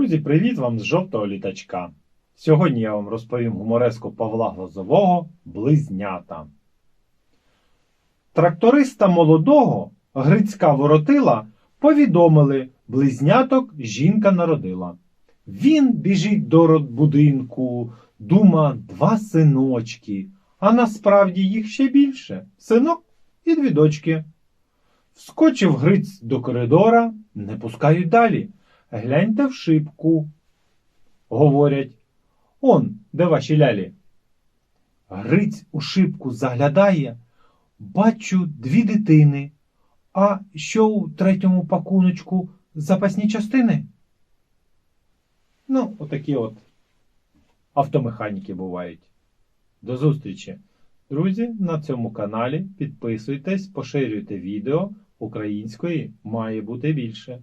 Друзі, привіт вам з жовтого літачка. Сьогодні я вам розповім гумореску Павла Глазового Близнята. Тракториста молодого Грицька воротила повідомили, близняток жінка народила. Він біжить до родбудинку, дума два синочки, а насправді їх ще більше синок і дві дочки. Вскочив Гриць до коридора, не пускають далі. Гляньте в шибку. Говорять, он, де ваші лялі. Гриць у шибку заглядає, бачу дві дитини. А що у третьому пакуночку запасні частини? Ну, отакі от автомеханіки бувають. До зустрічі. Друзі, на цьому каналі підписуйтесь, поширюйте відео. Української має бути більше.